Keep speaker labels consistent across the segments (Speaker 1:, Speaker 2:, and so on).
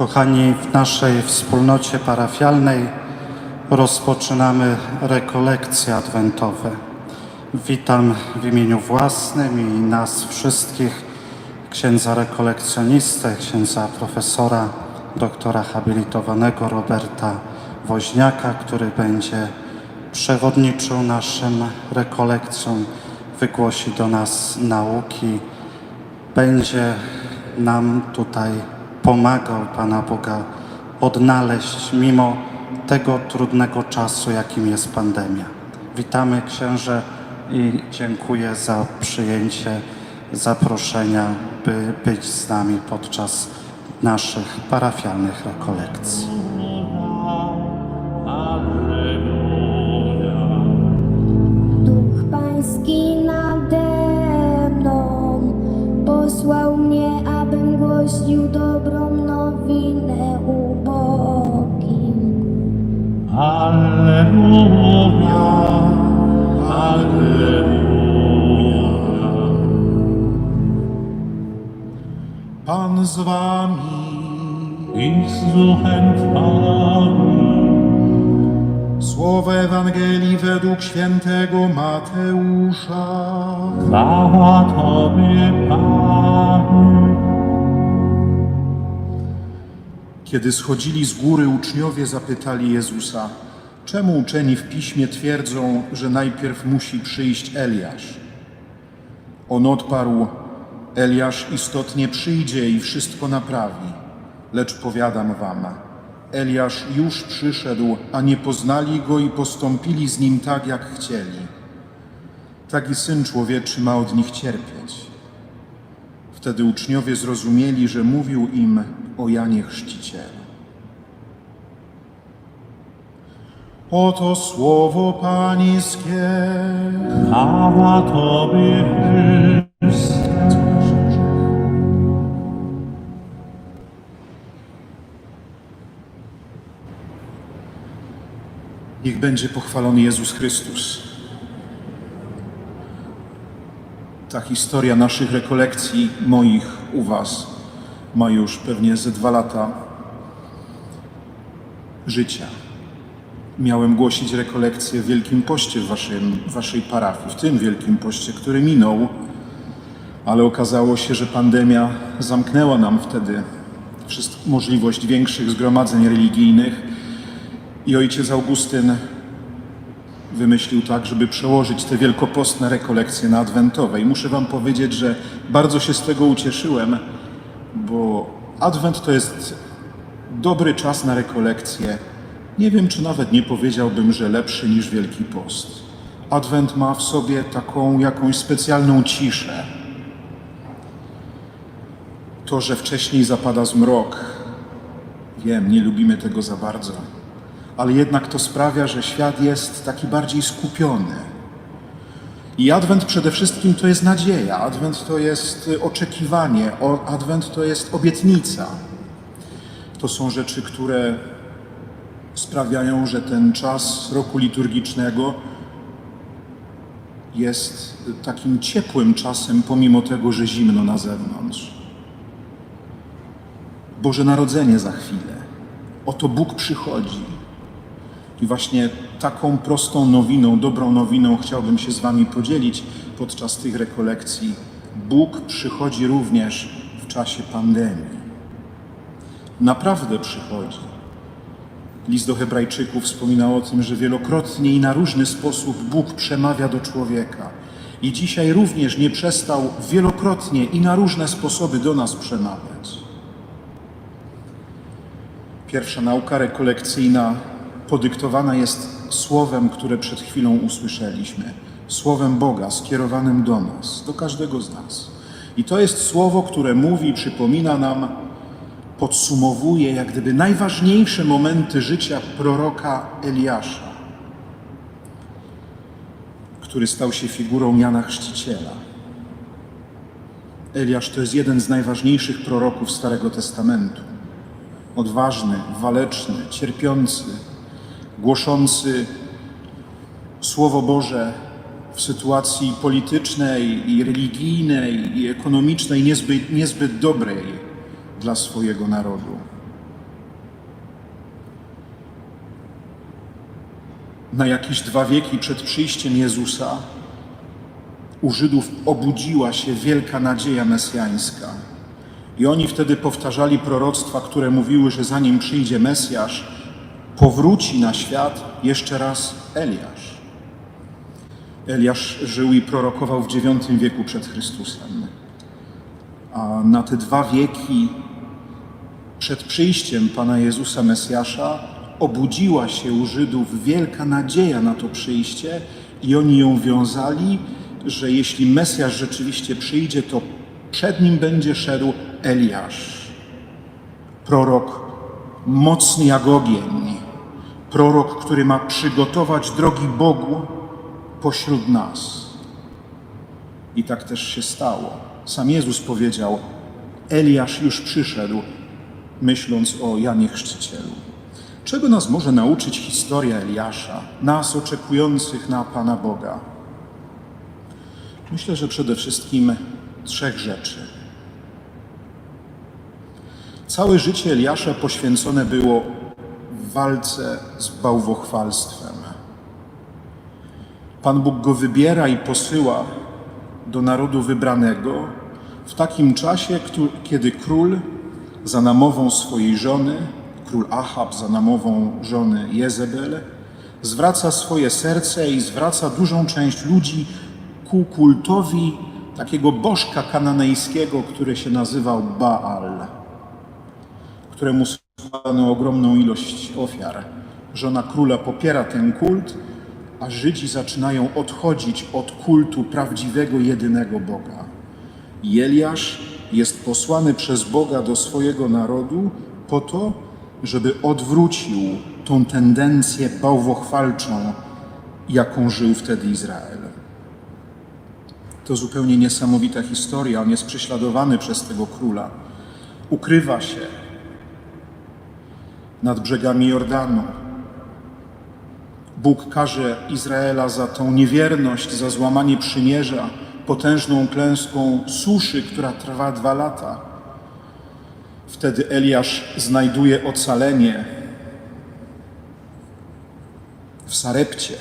Speaker 1: Kochani, w naszej wspólnocie parafialnej rozpoczynamy rekolekcje adwentowe. Witam w imieniu własnym i nas wszystkich księdza rekolekcjonistę, księdza profesora, doktora habilitowanego Roberta Woźniaka, który będzie przewodniczył naszym rekolekcjom, wygłosi do nas nauki, będzie nam tutaj pomagał Pana Boga odnaleźć mimo tego trudnego czasu, jakim jest pandemia. Witamy księże i dziękuję za przyjęcie zaproszenia, by być z nami podczas naszych parafialnych rekolekcji.
Speaker 2: Pan z wami.
Speaker 3: I z duchem Twoim.
Speaker 2: Słowo Ewangelii według świętego Mateusza.
Speaker 3: Chwała Tobie, Panie.
Speaker 2: Kiedy schodzili z góry, uczniowie zapytali Jezusa, czemu uczeni w piśmie twierdzą, że najpierw musi przyjść Eliasz? On odparł, Eliasz istotnie przyjdzie i wszystko naprawi. Lecz powiadam wam, Eliasz już przyszedł, a nie poznali go i postąpili z nim tak, jak chcieli. Tak i Syn Człowieczy ma od nich cierpieć. Wtedy uczniowie zrozumieli, że mówił im o Janie Chrzcicielu. Oto słowo Pańskie.
Speaker 3: Chwała Tobie, Chryste.
Speaker 2: Niech będzie pochwalony Jezus Chrystus. Ta historia naszych rekolekcji, moich u Was, ma już pewnie ze dwa lata życia. Miałem głosić rekolekcje w Wielkim Poście w waszym, waszej parafii, w tym Wielkim Poście, który minął, ale okazało się, że pandemia zamknęła nam wtedy możliwość większych zgromadzeń religijnych i ojciec Augustyn wymyślił tak, żeby przełożyć te wielkopostne rekolekcje na adwentowe. I muszę Wam powiedzieć, że bardzo się z tego ucieszyłem, bo adwent to jest dobry czas na rekolekcje. Nie wiem, czy nawet nie powiedziałbym, że lepszy niż Wielki Post. Adwent ma w sobie taką jakąś specjalną ciszę. To, że wcześniej zapada zmrok, wiem, nie lubimy tego za bardzo ale jednak to sprawia, że świat jest taki bardziej skupiony. I Adwent przede wszystkim to jest nadzieja, Adwent to jest y, oczekiwanie, Adwent to jest obietnica. To są rzeczy, które sprawiają, że ten czas roku liturgicznego jest takim ciepłym czasem, pomimo tego, że zimno na zewnątrz. Boże Narodzenie za chwilę. Oto Bóg przychodzi. I właśnie taką prostą nowiną, dobrą nowiną chciałbym się z Wami podzielić podczas tych rekolekcji. Bóg przychodzi również w czasie pandemii. Naprawdę przychodzi. List do Hebrajczyków wspomina o tym, że wielokrotnie i na różny sposób Bóg przemawia do człowieka. I dzisiaj również nie przestał wielokrotnie i na różne sposoby do nas przemawiać. Pierwsza nauka rekolekcyjna podyktowana jest słowem, które przed chwilą usłyszeliśmy. Słowem Boga skierowanym do nas, do każdego z nas. I to jest słowo, które mówi, przypomina nam, podsumowuje jak gdyby najważniejsze momenty życia proroka Eliasza, który stał się figurą Jana Chrzciciela. Eliasz to jest jeden z najważniejszych proroków Starego Testamentu odważny, waleczny, cierpiący, głoszący Słowo Boże w sytuacji politycznej i religijnej i ekonomicznej niezbyt, niezbyt dobrej dla swojego narodu. Na jakieś dwa wieki przed przyjściem Jezusa u Żydów obudziła się wielka nadzieja mesjańska. I oni wtedy powtarzali proroctwa, które mówiły, że zanim przyjdzie Mesjasz, powróci na świat jeszcze raz Eliasz. Eliasz żył i prorokował w IX wieku przed Chrystusem. A na te dwa wieki przed przyjściem Pana Jezusa Mesjasza obudziła się u Żydów wielka nadzieja na to przyjście i oni ją wiązali, że jeśli Mesjasz rzeczywiście przyjdzie, to przed nim będzie szedł Eliasz, prorok mocny jak ogień, prorok, który ma przygotować drogi Bogu pośród nas. I tak też się stało. Sam Jezus powiedział: Eliasz już przyszedł, myśląc o Janie Chrzcicielu. Czego nas może nauczyć historia Eliasza, nas oczekujących na Pana Boga? Myślę, że przede wszystkim trzech rzeczy. Całe życie Eliasza poświęcone było walce z bałwochwalstwem. Pan Bóg go wybiera i posyła do narodu wybranego w takim czasie, kiedy król za namową swojej żony, król Ahab za namową żony Jezebel, zwraca swoje serce i zwraca dużą część ludzi ku kultowi takiego bożka kananejskiego, który się nazywał Baal, któremu składano ogromną ilość ofiar. Żona króla popiera ten kult, a Żydzi zaczynają odchodzić od kultu prawdziwego, jedynego Boga. I Eliasz jest posłany przez Boga do swojego narodu po to, żeby odwrócił tą tendencję bałwochwalczą, jaką żył wtedy Izrael. To zupełnie niesamowita historia. On jest prześladowany przez tego króla. Ukrywa się nad brzegami Jordanu. Bóg karze Izraela za tą niewierność, za złamanie przymierza, potężną klęską suszy, która trwa dwa lata. Wtedy Eliasz znajduje ocalenie w Sarepcie,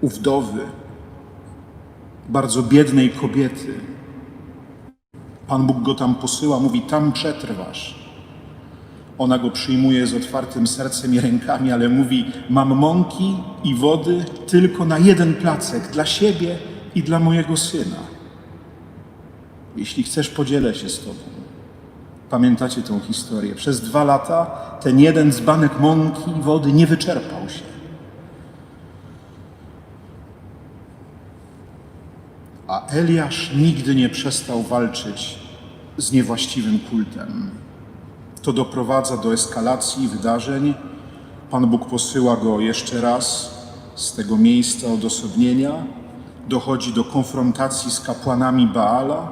Speaker 2: u wdowy, bardzo biednej kobiety. Pan Bóg go tam posyła, mówi: Tam przetrwasz. Ona go przyjmuje z otwartym sercem i rękami, ale mówi: Mam mąki i wody tylko na jeden placek dla siebie i dla mojego syna. Jeśli chcesz, podzielę się z Tobą. Pamiętacie tą historię? Przez dwa lata ten jeden dzbanek mąki i wody nie wyczerpał się. A Eliasz nigdy nie przestał walczyć z niewłaściwym kultem. To doprowadza do eskalacji wydarzeń. Pan Bóg posyła go jeszcze raz z tego miejsca odosobnienia. Dochodzi do konfrontacji z kapłanami Baala.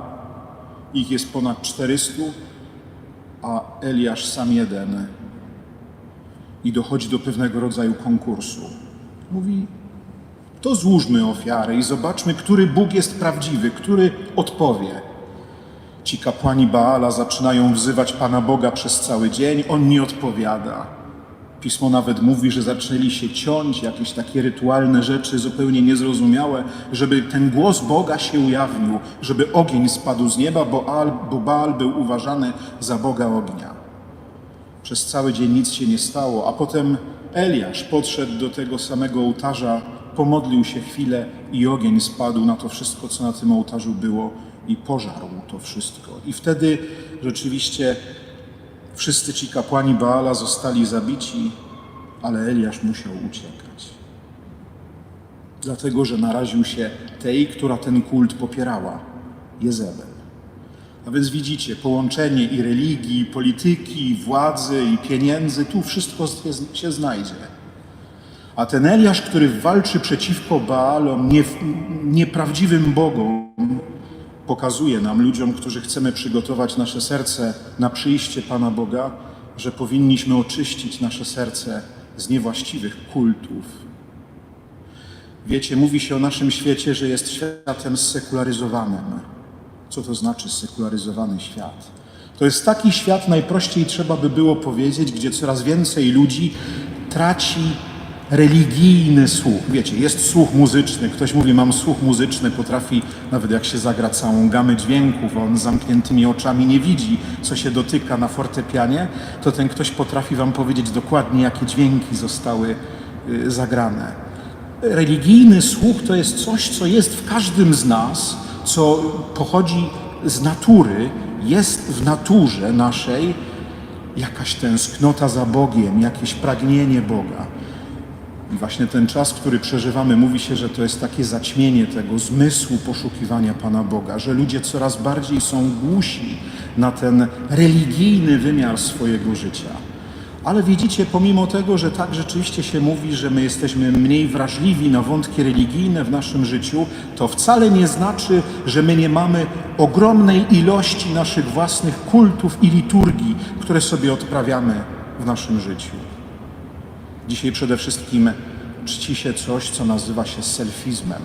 Speaker 2: Ich jest ponad 400, a Eliasz sam jeden. I dochodzi do pewnego rodzaju konkursu. Mówi: To złóżmy ofiary i zobaczmy, który Bóg jest prawdziwy, który odpowie. Ci kapłani Baala zaczynają wzywać Pana Boga przez cały dzień, on nie odpowiada. Pismo nawet mówi, że zaczęli się ciąć, jakieś takie rytualne rzeczy zupełnie niezrozumiałe, żeby ten głos Boga się ujawnił, żeby ogień spadł z nieba, bo Baal, bo Baal był uważany za Boga ognia. Przez cały dzień nic się nie stało, a potem Eliasz podszedł do tego samego ołtarza, pomodlił się chwilę i ogień spadł na to wszystko, co na tym ołtarzu było i pożarł to wszystko. I wtedy rzeczywiście wszyscy ci kapłani Baala zostali zabici, ale Eliasz musiał uciekać. Dlatego, że naraził się tej, która ten kult popierała, Jezebel. A więc widzicie, połączenie i religii, i polityki, i władzy, i pieniędzy, tu wszystko się- znajdzie. A ten Eliasz, który walczy przeciwko Baalom, nie, nieprawdziwym bogom, pokazuje nam, ludziom, którzy chcemy przygotować nasze serce na przyjście Pana Boga, że powinniśmy oczyścić nasze serce z niewłaściwych kultów. Wiecie, mówi się o naszym świecie, że jest światem zsekularyzowanym. Co to znaczy sekularyzowany świat? To jest taki świat, najprościej trzeba by było powiedzieć, gdzie coraz więcej ludzi traci religijny słuch. Wiecie, jest słuch muzyczny. Ktoś mówi, mam słuch muzyczny, potrafi, nawet jak się zagra całą gamę dźwięków, on z zamkniętymi oczami nie widzi, co się dotyka na fortepianie, to ten ktoś potrafi wam powiedzieć dokładnie, jakie dźwięki zostały y, zagrane. Religijny słuch to jest coś, co jest w każdym z nas, co pochodzi z natury, jest w naturze naszej jakaś tęsknota za Bogiem, jakieś pragnienie Boga. I właśnie ten czas, który przeżywamy, mówi się, że to jest takie zaćmienie tego zmysłu poszukiwania Pana Boga, że ludzie coraz bardziej są głusi na ten religijny wymiar swojego życia. Ale widzicie, pomimo tego, że tak rzeczywiście się mówi, że my jesteśmy mniej wrażliwi na wątki religijne w naszym życiu, to wcale nie znaczy, że my nie mamy ogromnej ilości naszych własnych kultów i liturgii, które sobie odprawiamy w naszym życiu. Dzisiaj przede wszystkim czci się coś, co nazywa się selfizmem.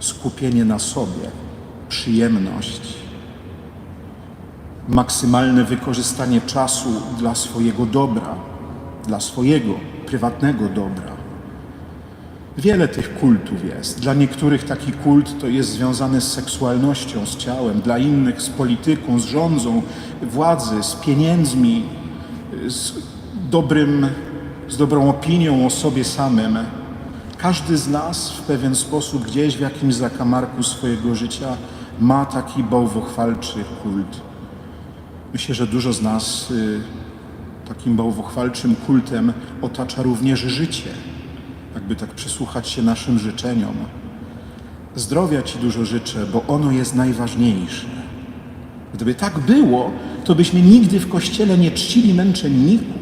Speaker 2: Skupienie na sobie, przyjemność, maksymalne wykorzystanie czasu dla swojego dobra, dla swojego prywatnego dobra. Wiele tych kultów jest. Dla niektórych taki kult to jest związany z seksualnością, z ciałem, dla innych z polityką, z rządzą władzy, z pieniędzmi, z dobrym, z dobrą opinią o sobie samym. Każdy z nas w pewien sposób gdzieś w jakimś zakamarku swojego życia ma taki bałwochwalczy kult. Myślę, że dużo z nas y, takim bałwochwalczym kultem otacza również życie. Jakby tak przysłuchać się naszym życzeniom. Zdrowia Ci dużo życzę, bo ono jest najważniejsze. Gdyby tak było, to byśmy nigdy w kościele nie czcili męczenników.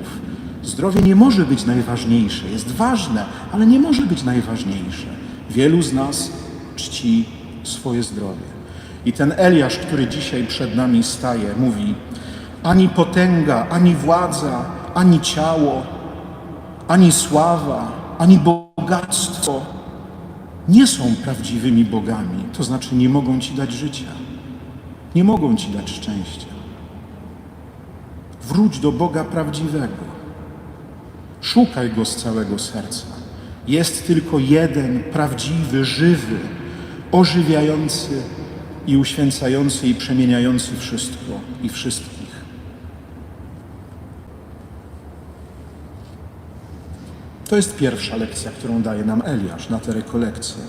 Speaker 2: Zdrowie nie może być najważniejsze, jest ważne, ale nie może być najważniejsze. Wielu z nas czci swoje zdrowie. I ten Eliasz, który dzisiaj przed nami staje, mówi: ani potęga, ani władza, ani ciało, ani sława, ani bogactwo nie są prawdziwymi bogami. To znaczy, nie mogą ci dać życia, nie mogą ci dać szczęścia. Wróć do Boga prawdziwego. Szukaj Go z całego serca. Jest tylko jeden prawdziwy, żywy, ożywiający i uświęcający i przemieniający wszystko i wszystkich. To jest pierwsza lekcja, którą daje nam Eliasz na tę rekolekcję.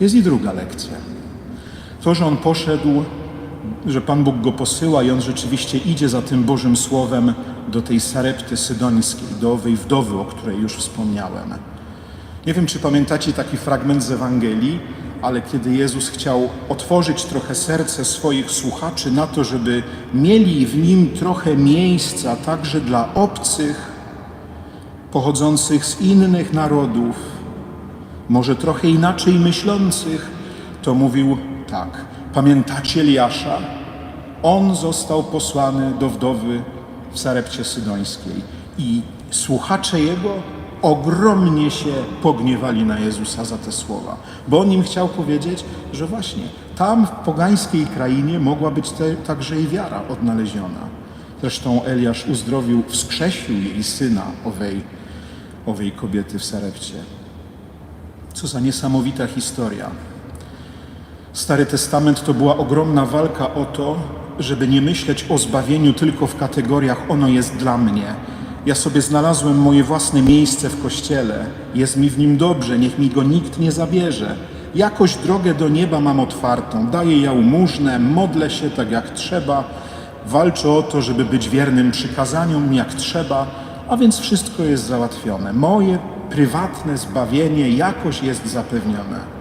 Speaker 2: Jest i druga lekcja. To, że on poszedł, że Pan Bóg go posyła i on rzeczywiście idzie za tym Bożym Słowem do tej Sarepty Sydońskiej, do owej wdowy, o której już wspomniałem. Nie wiem, czy pamiętacie taki fragment z Ewangelii, ale kiedy Jezus chciał otworzyć trochę serce swoich słuchaczy na to, żeby mieli w nim trochę miejsca także dla obcych, pochodzących z innych narodów, może trochę inaczej myślących, to mówił tak. Pamiętacie Eliasza? On został posłany do wdowy w Sarepcie Sydońskiej i słuchacze jego ogromnie się pogniewali na Jezusa za te słowa, bo on im chciał powiedzieć, że właśnie tam w pogańskiej krainie mogła być te, także i wiara odnaleziona. Zresztą Eliasz uzdrowił, wskrzesił jej syna owej, owej kobiety w Sarepcie. Co za niesamowita historia. Stary Testament to była ogromna walka o to, żeby nie myśleć o zbawieniu tylko w kategoriach ono jest dla mnie. Ja sobie znalazłem moje własne miejsce w kościele, jest mi w nim dobrze, niech mi go nikt nie zabierze. Jakoś drogę do nieba mam otwartą, daję jałmużnę, modlę się tak jak trzeba, walczę o to, żeby być wiernym przykazaniom jak trzeba, a więc wszystko jest załatwione. Moje prywatne zbawienie jakoś jest zapewnione.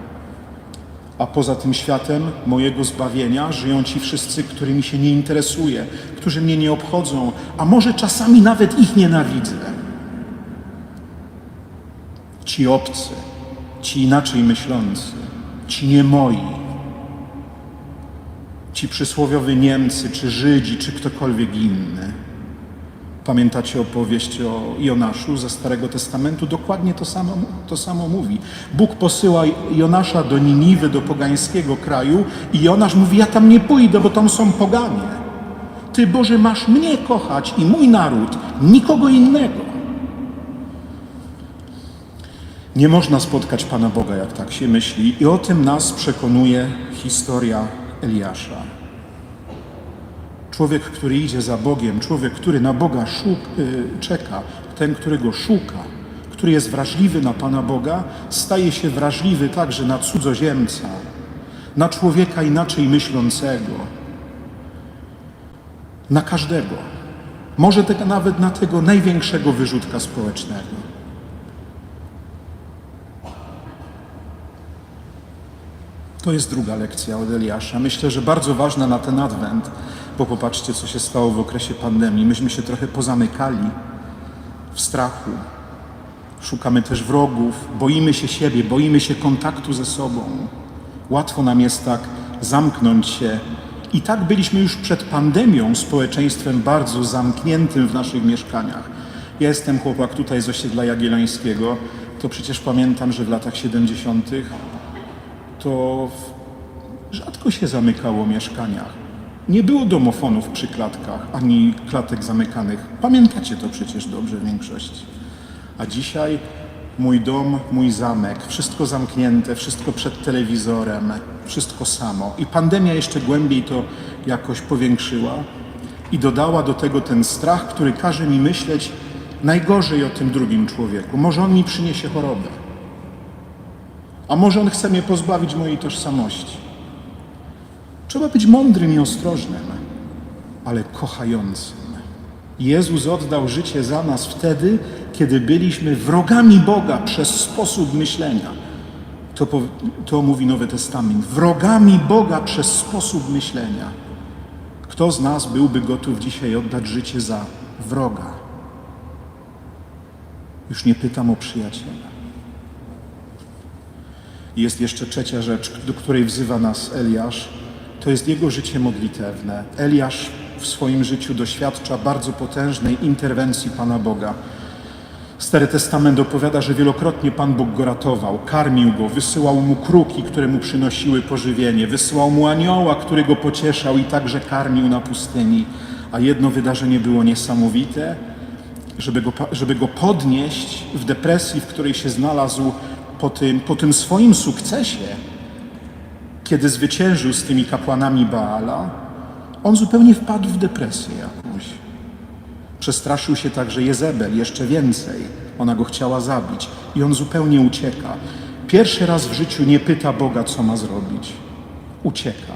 Speaker 2: A poza tym światem mojego zbawienia żyją ci wszyscy, którymi się nie interesuję, którzy mnie nie obchodzą, a może czasami nawet ich nienawidzę. Ci obcy, ci inaczej myślący, ci nie moi, ci przysłowiowi Niemcy, czy Żydzi, czy ktokolwiek inny. Pamiętacie opowieść o Jonaszu ze Starego Testamentu? Dokładnie to samo, to samo mówi. Bóg posyła Jonasza do Niniwy, do pogańskiego kraju i Jonasz mówi, ja tam nie pójdę, bo tam są poganie. Ty, Boże, masz mnie kochać i mój naród, nikogo innego. Nie można spotkać Pana Boga, jak tak się myśli, i o tym nas przekonuje historia Eliasza. Człowiek, który idzie za Bogiem, człowiek, który na Boga szuk, y, czeka, ten, który go szuka, który jest wrażliwy na Pana Boga, staje się wrażliwy także na cudzoziemca, na człowieka inaczej myślącego, na każdego. Może te, nawet na tego największego wyrzutka społecznego. To jest druga lekcja od Eliasza. Myślę, że bardzo ważna na ten adwent, bo popatrzcie, co się stało w okresie pandemii. Myśmy się trochę pozamykali w strachu. Szukamy też wrogów, boimy się siebie, boimy się kontaktu ze sobą. Łatwo nam jest tak zamknąć się. I tak byliśmy już przed pandemią społeczeństwem bardzo zamkniętym w naszych mieszkaniach. Ja jestem chłopak tutaj z osiedla Jagiellońskiego, to przecież pamiętam, że w latach 70 to rzadko się zamykało w mieszkaniach. Nie było domofonów przy klatkach, ani klatek zamykanych. Pamiętacie to przecież dobrze większość. A dzisiaj mój dom, mój zamek, wszystko zamknięte, wszystko przed telewizorem, wszystko samo. I pandemia jeszcze głębiej to jakoś powiększyła i dodała do tego ten strach, który każe mi myśleć najgorzej o tym drugim człowieku. Może on mi przyniesie chorobę. A może on chce mnie pozbawić mojej tożsamości? Trzeba być mądrym i ostrożnym, ale kochającym. Jezus oddał życie za nas wtedy, kiedy byliśmy wrogami Boga przez sposób myślenia. To, to mówi Nowy Testament. Wrogami Boga przez sposób myślenia. Kto z nas byłby gotów dzisiaj oddać życie za wroga? Już nie pytam o przyjaciela. Jest jeszcze trzecia rzecz, do której wzywa nas Eliasz. To jest jego życie modlitewne. Eliasz w swoim życiu doświadcza bardzo potężnej interwencji Pana Boga. Stary Testament opowiada, że wielokrotnie Pan Bóg go ratował, karmił go, wysyłał mu kruki, które mu przynosiły pożywienie, wysyłał mu anioła, który go pocieszał i także karmił na pustyni. A jedno wydarzenie było niesamowite, żeby go, żeby go podnieść w depresji, w której się znalazł po tym, po tym swoim sukcesie, kiedy zwyciężył z tymi kapłanami Baala, on zupełnie wpadł w depresję jakąś. Przestraszył się także Jezebel jeszcze więcej. Ona go chciała zabić i on zupełnie ucieka. Pierwszy raz w życiu nie pyta Boga, co ma zrobić. Ucieka.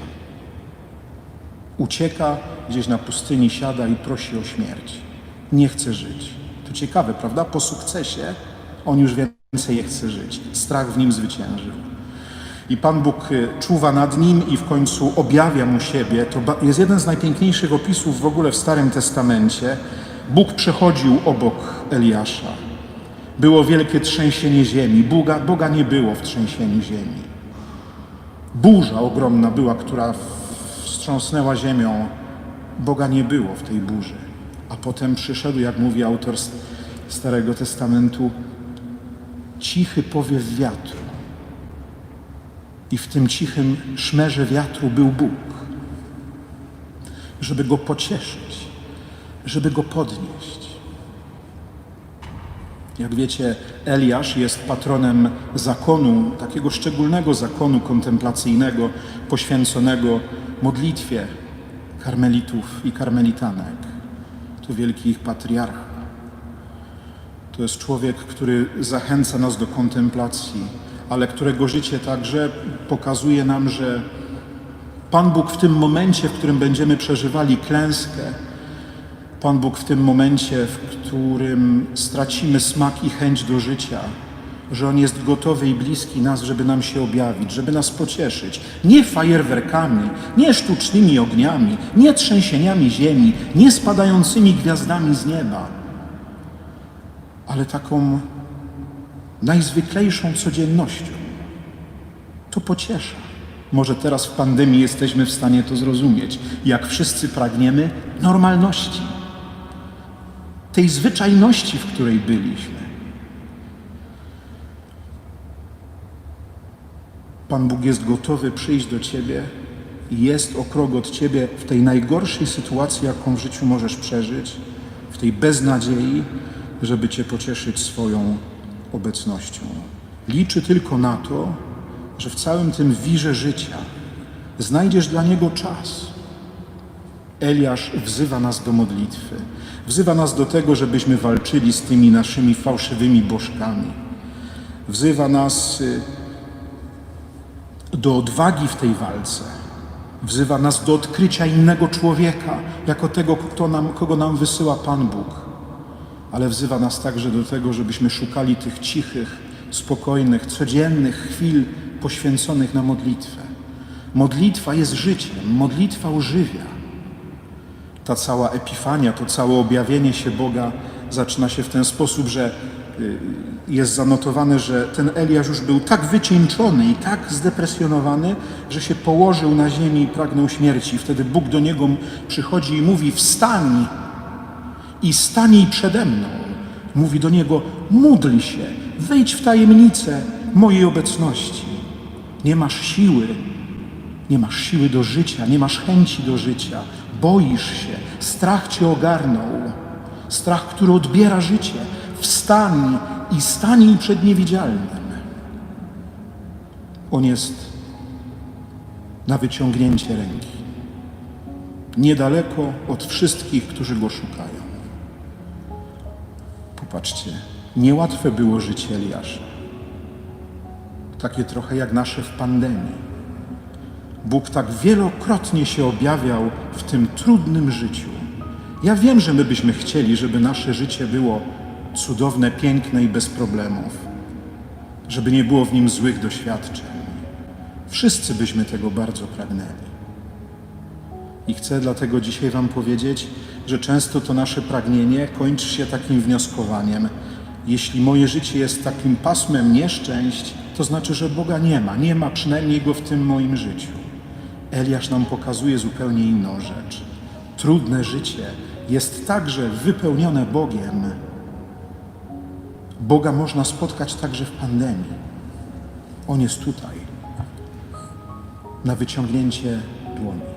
Speaker 2: Ucieka, gdzieś na pustyni siada i prosi o śmierć. Nie chce żyć. To ciekawe, prawda? Po sukcesie on już więcej nie chce żyć. Strach w nim zwyciężył. I Pan Bóg y, czuwa nad nim i w końcu objawia mu siebie. To jest jeden z najpiękniejszych opisów w ogóle w Starym Testamencie. Bóg przechodził obok Eliasza. Było wielkie trzęsienie ziemi. Boga, Boga nie było w trzęsieniu ziemi. Burza ogromna była, która wstrząsnęła ziemią. Boga nie było w tej burzy. A potem przyszedł, jak mówi autor Starego Testamentu, cichy powiew wiatru. I w tym cichym szmerze wiatru był Bóg, żeby go pocieszyć, żeby go podnieść. Jak wiecie, Eliasz jest patronem zakonu, takiego szczególnego zakonu kontemplacyjnego, poświęconego modlitwie karmelitów i karmelitanek. To wielki ich patriarcha. To jest człowiek, który zachęca nas do kontemplacji, ale którego życie także pokazuje nam, że Pan Bóg w tym momencie, w którym będziemy przeżywali klęskę, Pan Bóg w tym momencie, w którym stracimy smak i chęć do życia, że On jest gotowy i bliski nas, żeby nam się objawić, żeby nas pocieszyć. Nie fajerwerkami, nie sztucznymi ogniami, nie trzęsieniami ziemi, nie spadającymi gwiazdami z nieba, ale taką najzwyklejszą codziennością. To pociesza. Może teraz w pandemii jesteśmy w stanie to zrozumieć. Jak wszyscy pragniemy normalności, tej zwyczajności, w której byliśmy. Pan Bóg jest gotowy przyjść do Ciebie i jest o krok od Ciebie w tej najgorszej sytuacji, jaką w życiu możesz przeżyć, w tej beznadziei, żeby Cię pocieszyć swoją obecnością. Liczy tylko na to, że w całym tym wirze życia znajdziesz dla niego czas. Eliasz wzywa nas do modlitwy. Wzywa nas do tego, żebyśmy walczyli z tymi naszymi fałszywymi bożkami. Wzywa nas y, do odwagi w tej walce. Wzywa nas do odkrycia innego człowieka, jako tego, kto nam, kogo nam wysyła Pan Bóg. Ale wzywa nas także do tego, żebyśmy szukali tych cichych, spokojnych, codziennych chwil poświęconych na modlitwę. Modlitwa jest życiem, modlitwa ożywia. Ta cała epifania, to całe objawienie się Boga zaczyna się w ten sposób, że y, jest zanotowane, że ten Eliasz już był tak wycieńczony i tak zdepresjonowany, że się położył na ziemi i pragnął śmierci. Wtedy Bóg do niego przychodzi i mówi: Wstań i stanij przede mną. Mówi do niego: Módl się, wejdź w tajemnicę mojej obecności. Nie masz siły, nie masz siły do życia, nie masz chęci do życia, boisz się, strach cię ogarnął, strach, który odbiera życie. Wstań i stanij przed niewidzialnym. On jest na wyciągnięcie ręki, niedaleko od wszystkich, którzy go szukają. Popatrzcie, niełatwe było życie Eliasza. Takie trochę jak nasze w pandemii. Bóg tak wielokrotnie się objawiał w tym trudnym życiu. Ja wiem, że my byśmy chcieli, żeby nasze życie było cudowne, piękne i bez problemów, żeby nie było w nim złych doświadczeń. Wszyscy byśmy tego bardzo pragnęli. I chcę dlatego dzisiaj Wam powiedzieć, że często to nasze pragnienie kończy się takim wnioskowaniem: jeśli moje życie jest takim pasmem nieszczęść, to znaczy, że Boga nie ma, nie ma przynajmniej go w tym moim życiu. Eliasz nam pokazuje zupełnie inną rzecz. Trudne życie jest także wypełnione Bogiem. Boga można spotkać także w pandemii. On jest tutaj, na wyciągnięcie dłoni.